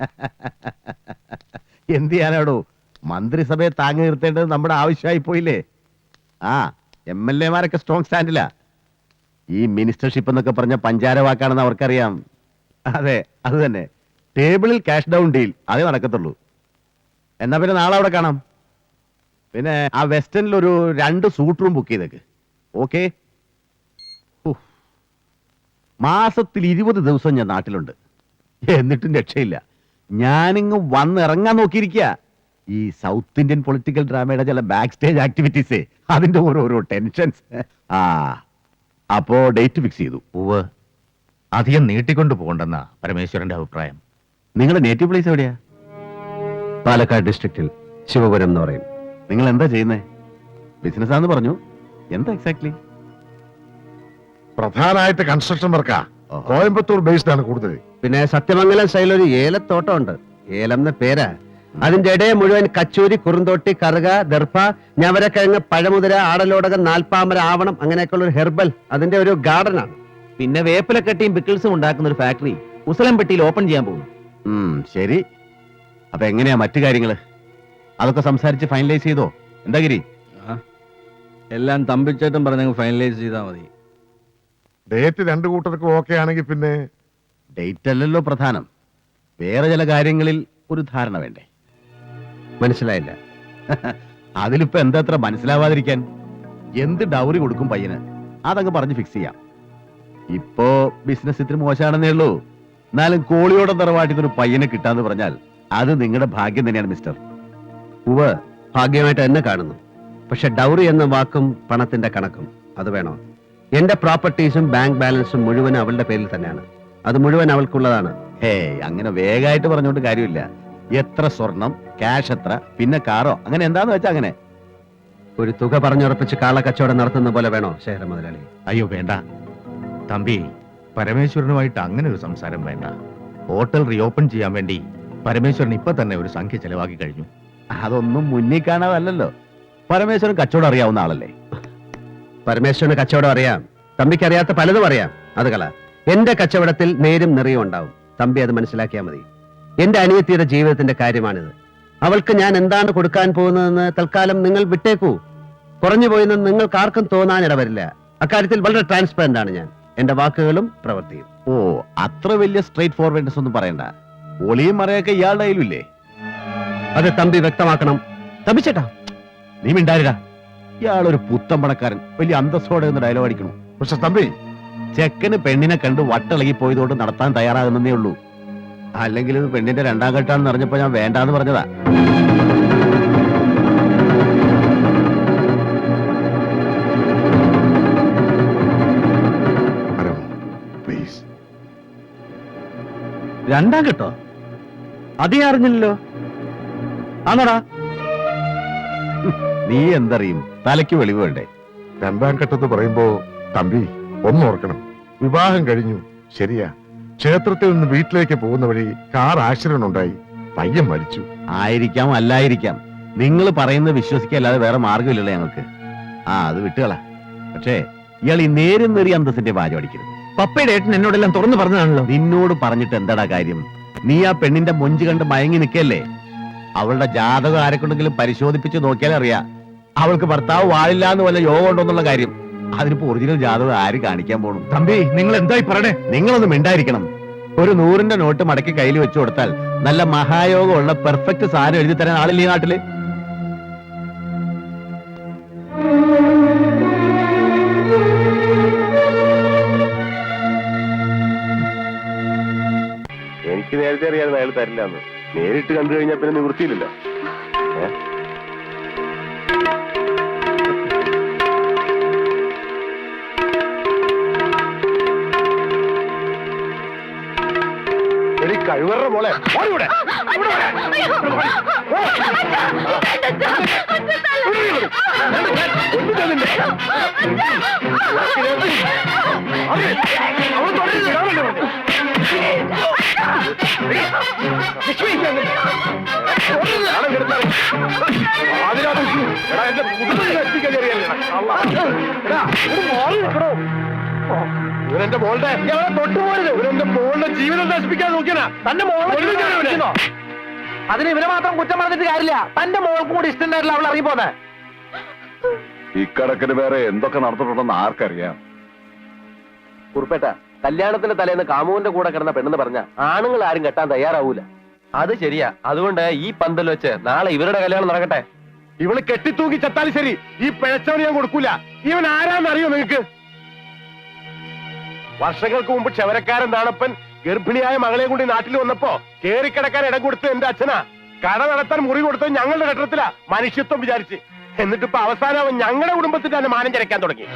എന്ത് ചെയ്യാനാടോ? മന്ത്രിസഭയെ താങ്ങി നിർത്തേണ്ടത് നമ്മുടെ ആവശ്യമായി പോയില്ലേ ആ എം എൽ എമാരൊക്കെ സ്ട്രോങ് സ്റ്റാൻഡിലാ ഈ മിനിസ്റ്റർഷിപ്പ് എന്നൊക്കെ പറഞ്ഞ പഞ്ചാര വാക്കാണെന്ന് അവർക്കറിയാം. അതെ അത് തന്നെ. ടേബിളിൽ ക്യാഷ് ഡൗൺ ഡീൽ അതേ നടക്കത്തുള്ളൂ. എന്നാ പിന്നെ നാളെ അവിടെ കാണാം. പിന്നെ ആ വെസ്റ്റേണിൽ ഒരു രണ്ട് സൂട്ട് റൂം ബുക്ക് ചെയ്തേക്ക്. ഓക്കെ മാസത്തിൽ ഇരുപത് ദിവസം ഞാൻ നാട്ടിലുണ്ട്. എന്നിട്ടും രക്ഷയില്ല. ഞാനിങ്ങ് വന്നിറങ്ങാൻ നോക്കിയിരിക്കുക ഈ സൗത്ത് ഇന്ത്യൻ പൊളിറ്റിക്കൽ ഡ്രാമയുടെ ചില ബാക്ക് സ്റ്റേജ് ആക്ടിവിറ്റീസ് അതിന്റെ ഓരോരോ ടെൻഷൻസ് ആ അപ്പോ ഡേറ്റ് ഫിക്സ് ചെയ്തു. ഉവ് അധികം നീട്ടിക്കൊണ്ടു പോകണ്ടെന്ന പരമേശ്വരന്റെ അഭിപ്രായം. നിങ്ങളുടെ നേറ്റീവ് പ്ലേസ് എവിടെയാ? പാലക്കാട് ഡിസ്ട്രിക്റ്റിൽ ശിവപുരം എന്ന് പറയും. നിങ്ങൾ എന്താ ചെയ്യുന്നേ? ബിസിനസ് ആണെന്ന് പറഞ്ഞു. എന്താ എക്സാക്ട്ലി പ്രധാനമായിട്ട് കൺസ്ട്രക്ഷൻ വർക്കാ. കോയമ്പത്തൂർ ബേസ്ഡ് ആണ് കൂടുതൽ പിന്നെ സത്യമംഗലം സ്റ്റൈലിൽ ഒരു ഏലത്തോട്ടം ഉണ്ട് ഏലം എന്ന പേരാ. അതിന്റെ ഇടയെ മുഴുവൻ കച്ചൂരി കുറുന്തോട്ടി കറുക ദർഭ ഞവരക്കിഴങ്ങ് പഴമുതിര ആടലോടകം നാൽപ്പാമര ആവണം അങ്ങനെയൊക്കെയുള്ള ഒരു ഹെർബൽ അതിന്റെ ഒരു ഗാർഡൻ ആണ്. പിന്നെ വേപ്പിലക്കട്ടിയും പിക്കിൾസും ഉണ്ടാക്കുന്ന ഒരു ഫാക്ടറി ഉസലംപെട്ടിയിൽ ഓപ്പൺ ചെയ്യാൻ പോകുന്നു. ശരി. അപ്പൊ എങ്ങനെയാ മറ്റു കാര്യങ്ങൾ? അതൊക്കെ സംസാരിച്ച് ഫൈനലൈസ് ചെയ്തോ? എന്താ ഗിരി? എല്ലാം തമ്പിച്ചേട്ടൻ പറഞ്ഞങ്ങ് ഫൈനലൈസ് ചെയ്താൽ മതി. ഡേറ്റ് രണ്ടു കൂട്ടർക്കും ഓക്കെ ആണെങ്കിൽ പിന്നെ ഡേറ്റ് അല്ലല്ലോ പ്രധാനം. വേറെ ചില കാര്യങ്ങളിൽ ഒരു ധാരണ വേണ്ടേ? മനസ്സിലായില്ല. അതിലിപ്പോ എന്താ അത്ര മനസ്സിലാവാതിരിക്കാൻ? എന്ത് ഡൗറി കൊടുക്കും പയ്യന്? അതങ്ങ് പറഞ്ഞ് ഫിക്സ് ചെയ്യാം. ഇപ്പോ ബിസിനസ് ഇത്തിരി മോശമാണെന്നേ ഉള്ളൂ. എന്നാലും കോളിയോടെ തറവാട്ടിൽ ഒരു പയ്യനെ കിട്ടാന്ന് പറഞ്ഞാൽ അത് നിങ്ങളുടെ ഭാഗ്യം തന്നെയാണ് മിസ്റ്റർ ഉവ് ഭാഗ്യമായിട്ട് എന്നെ കാണുന്നു. പക്ഷെ ഡൗറി എന്ന വാക്കും പണത്തിന്റെ കണക്കും. അത് വേണോ? എന്റെ പ്രോപ്പർട്ടീസും ബാങ്ക് ബാലൻസും മുഴുവൻ അവളുടെ പേരിൽ തന്നെയാണ്. അത് മുഴുവൻ അവൾക്കുള്ളതാണ്. ഹേ അങ്ങനെ വേഗമായിട്ട് പറഞ്ഞോണ്ട് കാര്യമില്ല. എത്ര സ്വർണം ക്യാഷ് എത്ര പിന്നെ കാറോ അങ്ങനെ എന്താന്ന് വെച്ചാ അങ്ങനെ? ഒരു തുക പറഞ്ഞുറപ്പിച്ച് കാളക്കച്ചവടം നടത്തുന്ന പോലെ വേണോ ശേഖര മുതലാളി? അയ്യോ വേണ്ട. തമ്പി പരമേശ്വരനുമായിട്ട് അങ്ങനെ ഒരു സംസാരം വേണ്ട. ഹോട്ടൽ റീഓപ്പൺ ചെയ്യാൻ വേണ്ടി പരമേശ്വരൻ ഇപ്പൊ തന്നെ ഒരു സംഖ്യ ചെലവാക്കി കഴിഞ്ഞു. അതൊന്നും മുന്നിൽ കാണാതല്ലോ പരമേശ്വരൻ കച്ചവടം അറിയാവുന്ന ആളല്ലേ? പരമേശ്വരന് കച്ചവടം അറിയാം. തമ്പിക്ക് അറിയാത്ത പലതും അറിയാം. അത് കള എന്റെ കച്ചവടത്തിൽ നേരും നിറയും ഉണ്ടാവും. തമ്പി അത് മനസ്സിലാക്കിയാൽ മതി. എന്റെ അനിയത്തിയുടെ ജീവിതത്തിന്റെ കാര്യമാണിത്. അവൾക്ക് ഞാൻ എന്താണ് കൊടുക്കാൻ പോകുന്നതെന്ന് തൽക്കാലം നിങ്ങൾ വിട്ടേക്കൂ. കുറഞ്ഞു പോയെന്ന് നിങ്ങൾക്ക് ആർക്കും തോന്നാൻ ഇടവരില്ല. അക്കാര്യത്തിൽ വളരെ ട്രാൻസ്പെറന്റ് ആണ് ഞാൻ. എന്റെ വാക്കുകളും പ്രവർത്തിയും ഓ അത്ര വലിയ സ്ട്രേറ്റ് ഫോർവേഡ്നെസ് ഒന്നും പറയണ്ട. ഒളിയും മറയൊക്കെ ഇയാളുടെ കയ്യിലില്ലേ? അത് തമ്പി വ്യക്തമാക്കണം. തമ്പിച്ചേട്ടാ. നീ മിണ്ടാരിടാ. ഇയാളൊരു പുത്തൻ പണക്കാരൻ വലിയ അന്തസ്സോടെ എന്ന് ഡയലോഗ് അടിക്കണു. പക്ഷെ തമ്പി. ചെക്കന് പെണ്ണിനെ കണ്ട് വട്ടിളകി പോയതുകൊണ്ട് നടത്താൻ തയ്യാറാകുന്നേ ഉള്ളൂ. അല്ലെങ്കിൽ ഇത് പെണ്ണിന്റെ രണ്ടാം ഘട്ടാണെന്ന് അറിഞ്ഞപ്പോ ഞാൻ വേണ്ടാന്ന് പറഞ്ഞതാ. രണ്ടാം ഘട്ടോ? അതേ അറിഞ്ഞില്ലല്ലോ. ആണോടാ നീ എന്തറിയും? തലയ്ക്ക് വെളിവ് വേണ്ടേ? രണ്ടാം ഘട്ടത്ത് പറയുമ്പോ തമ്പി ഒന്നോർക്കണം വിവാഹം കഴിഞ്ഞു. ശരിയാ. ക്ഷേത്രത്തിൽ നിന്ന് വീട്ടിലേക്ക് പോകുന്ന വഴി കാർ ആക്സിഡന്റ് ഉണ്ടായി. പയ്യൻ മരിച്ചു. ആയിരിക്കാം അല്ലായിരിക്കാം. നിങ്ങൾ പറയുന്നത് വിശ്വസിക്കല്ലാതെ വേറെ മാർഗമില്ലല്ലോ ഞങ്ങൾക്ക്. ആ അത് വിട്ടുകളാ. പക്ഷേ ഇയാൾ ഈ നേരം നേറിയ അന്തസ്സിന്റെ വാചം അടിക്കരുത് പപ്പയുടെ ഏട്ടൻ എന്നോടെല്ലാം തുറന്നു പറഞ്ഞതാണല്ലോ. നിന്നോട് പറഞ്ഞിട്ട് എന്താടാ കാര്യം? നീ ആ പെണ്ണിന്റെ മൊഞ്ച് കണ്ട് മയങ്ങി നിൽക്കല്ലേ? അവളുടെ ജാതകം ആരെക്കൊണ്ടെങ്കിലും പരിശോധിപ്പിച്ച് നോക്കിയാൽ അറിയാം അവൾക്ക് ഭർത്താവ് വാഴില്ല എന്ന് വല്ല യോഗം ഉണ്ടോന്നുള്ള കാര്യം. അതിനിപ്പോ ഒറിജിനൽ ജാതകം ആര് കാണിക്കാൻ പോണു? തമ്പി നിങ്ങൾ എന്തായി പറയണേ? നിങ്ങളൊന്ന് മിണ്ടായിരിക്കണം. ഒരു നൂറിന്റെ നോട്ട് മടക്കി കയ്യിൽ വെച്ചു കൊടുത്താൽ നല്ല മഹായോഗമുള്ള പെർഫെക്റ്റ് സാധനം എഴുതി തരാൻ ആളില്ലേ ഈ നാട്ടിൽ? എനിക്ക് നേരത്തെ അറിയാതെ അയാൾ തരില്ല എന്ന് നേരിട്ട് കണ്ടു കഴിഞ്ഞാൽ പിന്നെ നിവൃത്തിയില്ലല്ലോ. കഴിവറ മോളെ. ഓടിവിടെ. അതിനകത്ത് എടാ എന്റെ കുടുംബത്തിൽ എത്തിക്കാൻ ചെറിയല്ലേ എടാ ഒരു മോൾ ഇവനെന്റെ മോളുടെ? തൊട്ടുപോയത് ഇവനെന്റെ മോളുടെ ജീവിതം നശിപ്പിക്കാൻ നോക്കിയാ? തന്റെ മോളെ അതിന് ഇവനെ മാത്രം കുറ്റം പറഞ്ഞിട്ട് കാര്യമില്ല. തന്റെ മോൾക്കും കൂടി ഇഷ്ടണ്ടായിട്ടില്ല അവൾ ഇറങ്ങിപ്പോന്നെ ഇക്കണക്കിന് വേറെ എന്തൊക്കെ നടന്നിട്ടുണ്ടെന്ന് ആർക്കറിയാം? കുറുപ്പേട്ട കല്യാണത്തിന്റെ തലേന്ന് കാമുവിന്റെ കൂടെ കിടന്ന പെണ്ണെന്ന് പറഞ്ഞ ആണുങ്ങൾ ആരും കെട്ടാൻ തയ്യാറാവൂല. അത് ശരിയാ. അതുകൊണ്ട് ഈ പന്തൽ വെച്ച് നാളെ ഇവരുടെ കല്യാണം നടക്കട്ടെ. ഇവൾ കെട്ടിത്തൂക്കി ചത്താലും ശരി. ഈ പിഴച്ചവന് ഞാൻ കൊടുക്കൂല. ഇവൻ ആരാന്നറിയോ നിങ്ങക്ക്? വർഷങ്ങൾക്ക് മുമ്പ് ക്ഷവരക്കാരൻ നാണപ്പൻ ഗർഭിണിയായ മകളെ കൂടി നാട്ടിൽ വന്നപ്പോ കേറിക്കിടക്കാൻ ഇടം കൊടുത്തു എന്റെ അച്ഛനാ. കട നടത്താൻ മുറി കൊടുത്തത് ഞങ്ങളുടെ ഘട്ടത്തിലാ മനുഷ്യത്വം വിചാരിച്ച്. എന്നിട്ട് ഇപ്പൊ അവസാനം അവൻ ഞങ്ങളുടെ കുടുംബത്തിൽ തന്നെ മാനം ചരക്കാൻ തുടങ്ങി.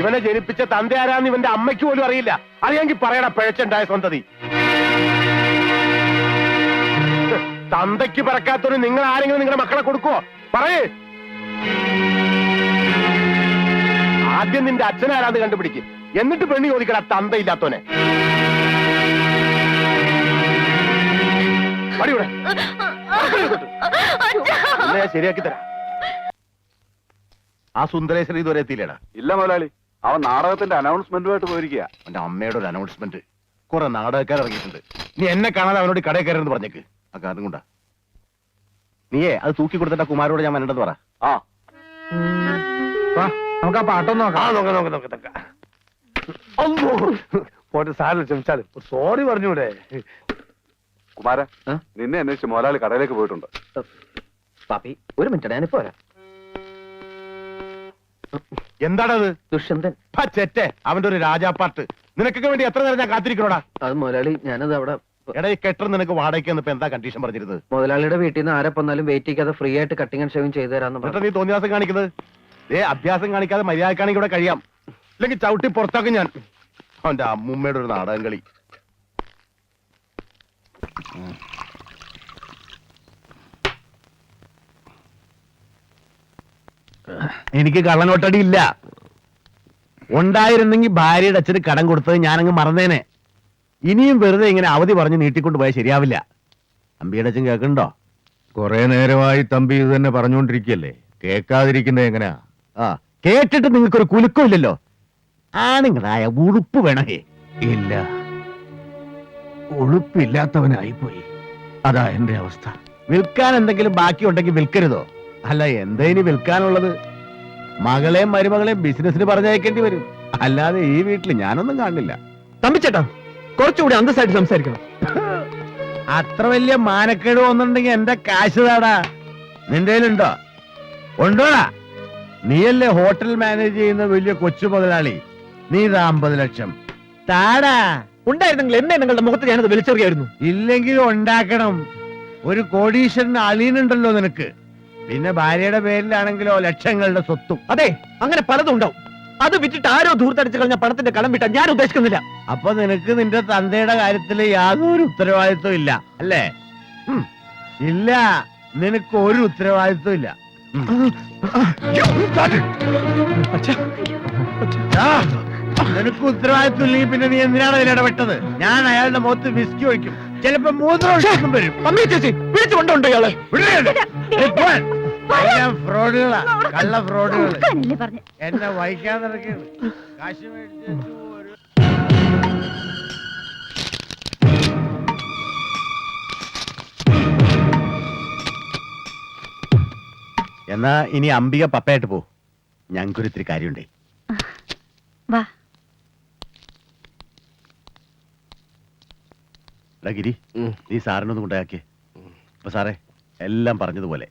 ഇവനെ ജനിപ്പിച്ച തന്ത ആരാന്ന് ഇവന്റെ അമ്മയ്ക്ക് പോലും അറിയില്ല. അറിയാമെങ്കിൽ പറയണ പിഴച്ചുണ്ടായ സ്വന്തതി തന്തയ്ക്ക് പറക്കാത്തൊരു നിങ്ങൾ ആരെങ്കിലും നിങ്ങളുടെ മക്കളെ കൊടുക്കുവോ? പറയേ. ആദ്യം നിന്റെ അച്ഛനാരാന്ന് കണ്ടുപിടിക്കും. എന്നിട്ട് പെണ്ണി ചോദിക്കട തന്തയില്ലാത്തോനെ. അടിയൂടെ ശരിയാക്കി തരാം. ആ സുന്ദരേശ്വരി ഇതുവരെ എത്തിയില്ലേടാ? ഇല്ല മുതലാളി അവൻ നാടകത്തിന്റെ അനൗൺസ്മെന്റുമായിട്ട് പോയിരിക്കുക അവന്റെ അമ്മയുടെ ഒരു അനൗൺസ്മെന്റ്. കുറെ നാടകക്കാർ ഇറങ്ങിയിട്ടുണ്ട് നീ എന്നെ കാണാതെ അവനോട് കടയിൽ കയറുന്നു പറഞ്ഞേക്ക്. ആ കാരണം കൊണ്ടാ. നീയേ അത് തൂക്കി കൊടുത്തിട്ട് കുമാരോട് ഞാൻ വരണ്ടെന്ന് പറ. ആ. നമുക്ക് ആ പാട്ടൊന്നും നോക്കാം. ആ നോക്ക നോക്ക നോക്കാം നോക്കാം. അമ്മോ. പോട്ടെ ക്ഷമിച്ചാലും. സോറി പറഞ്ഞൂടെ. കുമാര നിന്നെ അന്വേഷിച്ച് മോലാളി കടയിലേക്ക് പോയിട്ടുണ്ട്. പാപ്പി ഒരു മിനിറ്റ് ഞാനിപ്പോ വരാം എന്താണത് ദുഷ്യന്തൻ. ചെറ്റെ. അവന്റെ ഒരു രാജാപ്പാട്ട്. നിനക്കൊക്കെ വേണ്ടി എത്ര നേരം ഞാൻ കാത്തിരിക്കണോടാ? അത് മുതലാളി ഞാനത് അവിടെ എടാ ഈ കെട്ടർ നിനക്ക് വാടകയ്ക്ക് വന്നപ്പോ എന്താ കണ്ടീഷൻ പറഞ്ഞിരുന്നത്? മുതലാളിയുടെ വീട്ടിൽ നിന്ന് ആരെ വന്നാലും വെയിറ്റ് ചെയ്യാതെ ഫ്രീ ആയിട്ട് കട്ടിങ് ആൻഡ് ഷേവിങ് ചെയ്തു തരാന്ന് എന്നിട്ട് പറഞ്ഞു. നീ തോന്നിയാസം കാണിക്കുന്നത്? ഏ അഭ്യാസം കാണിക്കാതെ മര്യാദക്കാണെങ്കിൽ ഇവിടെ കഴിയാം. ഇല്ലെങ്കിൽ ചവിട്ടി പുറത്താക്കും ഞാൻ. അവന്റെ അമ്മൂമ്മയുടെ ഒരു നാടകം കളി. എനിക്ക് കള്ളനോട്ടടി ഇല്ല. ഉണ്ടായിരുന്നെങ്കിൽ ഭാര്യയുടെ അച്ഛന് കടം കൊടുത്തത് ഞാനങ്ങ് മറന്നേനെ. ഇനിയും വെറുതെ ഇങ്ങനെ അവധി പറഞ്ഞ് നീട്ടിക്കൊണ്ട് പോയാൽ ശരിയാവില്ല. അമ്പിയുടെ അച്ഛൻ കേൾക്കണ്ടോ കുറെ നേരമായി തമ്പി ഇത് തന്നെ പറഞ്ഞുകൊണ്ടിരിക്കുകയല്ലേ? കേൾക്കാതിരിക്കുന്നത് എങ്ങനെയാ? ആ കേട്ടിട്ട് നിങ്ങൾക്കൊരു കുലുക്കം ഇല്ലല്ലോ ആണുങ്ങളായ ഉളുപ്പ് വേണേ. ഇല്ല. ഉളുപ്പില്ലാത്തവനായിപ്പോയി. അതാ എന്റെ അവസ്ഥ. വിൽക്കാൻ എന്തെങ്കിലും ബാക്കിയുണ്ടെങ്കിൽ വിൽക്കരുതോ? അല്ല എന്താ ഇനി വിൽക്കാനുള്ളത്? മകളെയും മരുമകളെയും ബിസിനസ്സിന് പറഞ്ഞയക്കേണ്ടി വരും. അല്ലാതെ ഈ വീട്ടിൽ ഞാനൊന്നും കാണില്ല തമ്പിച്ചേട്ടാ കുറച്ചുകൂടി അന്തസ്സായിട്ട് സംസാരിക്കണം. അത്ര വലിയ മാനക്കേട് വന്നിട്ടുണ്ടെങ്കിൽ എന്റെ കാശ് താടാ. നിന്റെ ഉണ്ടോ ഉണ്ടോടാ? നീയല്ലേ ഹോട്ടൽ മാനേജ് ചെയ്യുന്ന വലിയ കൊച്ചു മുതലാളി? നീ ഇതാ അമ്പത് ലക്ഷം. താടാ ഉണ്ടായിരുന്നെങ്കിൽ എന്നെ നിങ്ങളുടെ മുഖത്ത് ഞാനത് വലിച്ചെറിയായിരുന്നു. ഇല്ലെങ്കിൽ ഉണ്ടാക്കണം. ഒരു കോടീശ്വരൻ അളീനുണ്ടല്ലോ നിനക്ക്. പിന്നെ ഭാര്യയുടെ പേരിലാണെങ്കിലോ ലക്ഷങ്ങളുടെ സ്വത്തും. അതെ അങ്ങനെ പലതും ഉണ്ടാവും. അത് വിറ്റിട്ട് ആരോ ദൂർത്തടിച്ചു കഴിഞ്ഞ പണത്തിന്റെ കടം വിട്ടാൻ ഞാൻ ഉദ്ദേശിക്കുന്നില്ല. അപ്പൊ നിനക്ക് നിന്റെ തന്തയുടെ കാര്യത്തിൽ യാതൊരു ഉത്തരവാദിത്വം ഇല്ല അല്ലേ? ഇല്ല നിനക്ക് ഒരു ഉത്തരവാദിത്വം ഇല്ല. നിനക്ക് ഉത്തരവാദിത്വം ഇല്ലെങ്കിൽ പിന്നെ നീ എന്തിനാണ് അതിൽ ഇടപെട്ടത്? ഞാൻ അയാളുടെ മുഖത്ത് വിസ്കി ഒഴിക്കും. ചിലപ്പോ മൂത്രം വരും. അമ്മേ ചേച്ചി വിളിച്ചു കൊണ്ടുണ്ടോ ഇയാളെ? ഫ്രോഡുകളാ. കള്ള ഫ്രോഡുകൾ എന്നെ വഹിക്കാൻ നടക്കുകയാണ് കാശ് മേടിച്ച് എന്നാ ഇനി അംബിക പപ്പയായിട്ട് പോ. ഞങ്ങൾക്കൊരു ഇത്തിരി കാര്യമുണ്ടേ. വാ. എടാ ഗിരി നീ സാറിനൊന്ന് കൊണ്ടാക്കിയേ അപ്പൊ സാറേ എല്ലാം പറഞ്ഞതുപോലെ.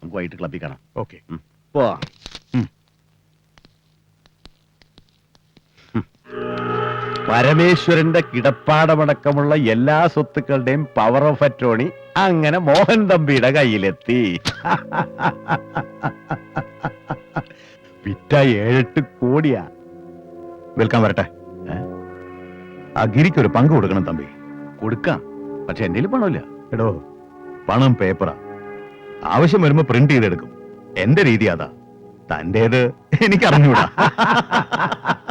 നമുക്ക് വൈകിട്ട് ക്ലബ്ബിൽ കാണാം. ഓക്കെ. പോവാ പരമേശ്വരന്റെ കിടപ്പാടമടക്കമുള്ള എല്ലാ സ്വത്തുക്കളുടെയും പവർ ഓഫ് അറ്റോണി അങ്ങനെ മോഹൻ തമ്പിയുടെ കയ്യിലെത്തി. വിറ്റ ഏഴെട്ട് കോടിയാ. വിൽക്കാൻ വരട്ടെ. അഗിരിക്കൊരു ആ ഗിരിക്ക് ഒരു പങ്ക് കൊടുക്കണം തമ്പി. കൊടുക്കാം. പക്ഷെ എന്റെ പണമില്ല. എടോ. പണം പേപ്പറാ. ആവശ്യം വരുമ്പോ പ്രിന്റ് ചെയ്തെടുക്കും. എന്റെ രീതി അതാ. തന്റേത് എനിക്കറിഞ്ഞൂടാ.